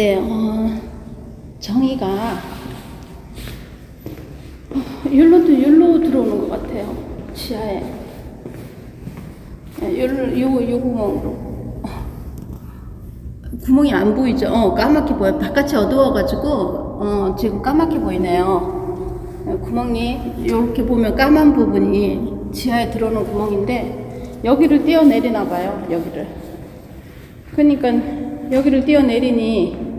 네, 어, 정의가 어, 율로도 율로 들어오는 것 같아요. 지하에. 네, 율로, 요, 요 구멍으로. 어, 구멍이 안 보이죠? 어, 까맣게 보여. 바깥이 어두워가지고, 어, 지금 까맣게 보이네요. 네, 구멍이, 이렇게 보면 까만 부분이 지하에 들어오는 구멍인데, 여기를 뛰어내리나 봐요, 여기를. 그러니까 여기를 뛰어내리니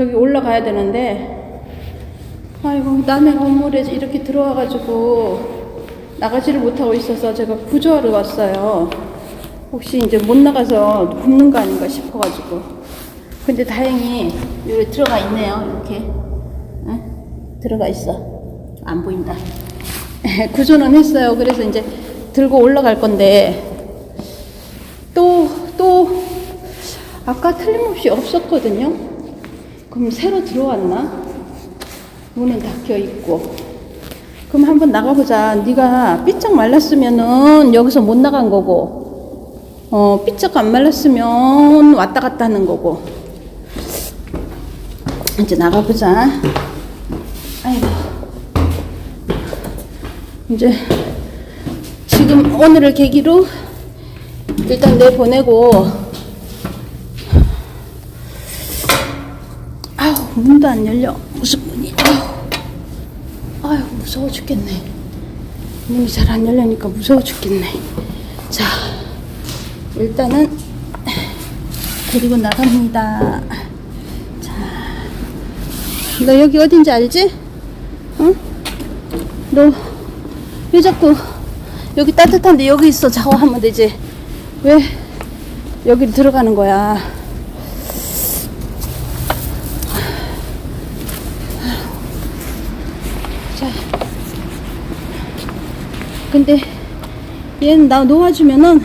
저기 올라가야 되는데. 아이고 남의 건물에 이렇게 들어와가지고 나가지를 못하고 있어서 제가 구조하러 왔어요. 혹시 이제 못 나가서 굶는 거 아닌가 싶어가지고. 근데 다행히 여기 들어가 있네요 이렇게. 응? 들어가 있어. 안 보인다. 구조는 했어요. 그래서 이제 들고 올라갈 건데. 또, 또, 아까 틀림없이 없었거든요? 그럼 새로 들어왔나? 문은 닫혀 있고. 그럼 한번 나가보자. 네가 삐쩍 말랐으면은 여기서 못 나간 거고, 어, 삐쩍 안 말랐으면 왔다 갔다 하는 거고. 이제 나가보자. 아이고. 이제, 지금 오늘을 계기로 일단 내보내고 아우 문도 안 열려. 무슨 문이. 아유 무서워 죽겠네. 문이 잘 안 열리니까 무서워 죽겠네. 자 일단은 데리고 나갑니다. 자너 여기 어딘지 알지? 응? 너 왜 자꾸 여기 따뜻한데 여기 있어? 샤워하면 되지. 왜 여기로 들어가는 거야 근데 얘는 나 놓아주면은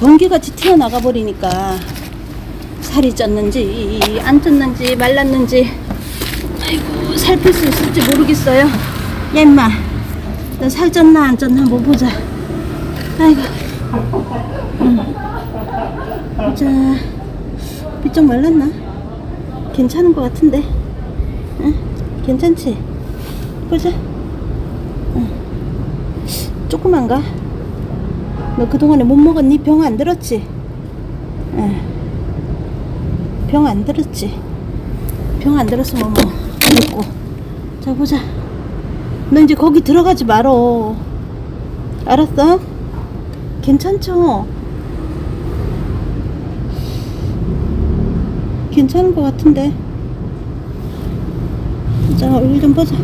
번개같이 튀어나가 버리니까 살이 쪘는지 안 쪘는지 말랐는지 아이고 살필 수 있을지 모르겠어요. 야 임마. 너살 쪘나 안 쪘나 한번 보자. 아이고. 응. 자. 비쪽 말랐나? 괜찮은 것 같은데. 응? 괜찮지? 보자. 응. 조그만가 너 그동안에 못 먹었니 병 안 들었지 응. 병안 들었지 병 안 들었으면 뭐 먹고 자 보자 너 이제 거기 들어가지 말어. 알았어? 괜찮죠? 괜찮은 것 같은데. 자, 얼굴 좀 보자.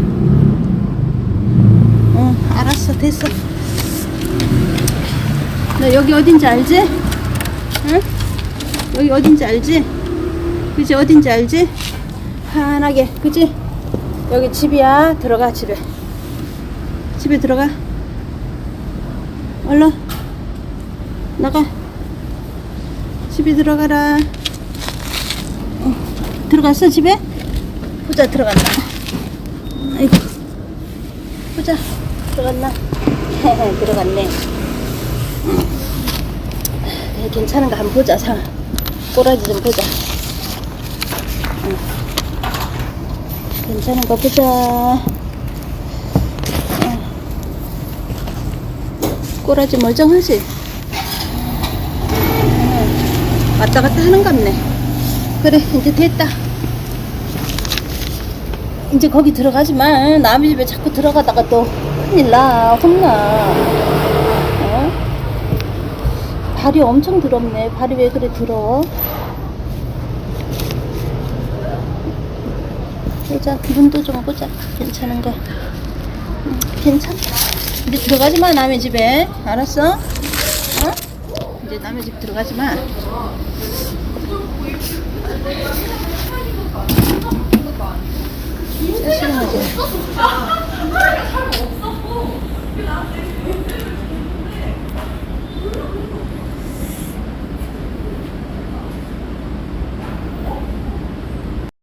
어, 됐어. 너 여기 어딘지 알지? 응? 여기 어딘지 알지? 그지 어딘지 알지? 환하게, 그지? 여기 집이야. 들어가, 집에. 집에 들어가. 얼른. 나가. 집에 들어가라. 어, 들어갔어, 집에? 보자, 들어갔나. 아이고. 보자, 들어갔나. 들어갔네. 네, 괜찮은가 한번 보자, 상. 꼬라지 좀 보자. 응. 괜찮은 거 보자. 꼬라지 멀쩡하지? 응. 왔다 갔다 하는 갑네. 그래, 이제 됐다. 이제 거기 들어가지 마. 남의 집에 자꾸 들어가다가 또 큰일 나. 혼나. 어? 발이 엄청 더럽네. 발이 왜 그래 더러워? 보자. 눈도 좀 보자. 괜찮은 거. 응, 괜찮다. 이제 들어가지 마 남의 집에 알았어? 어? 이제 남의 집 들어가지 마. 짜증나지.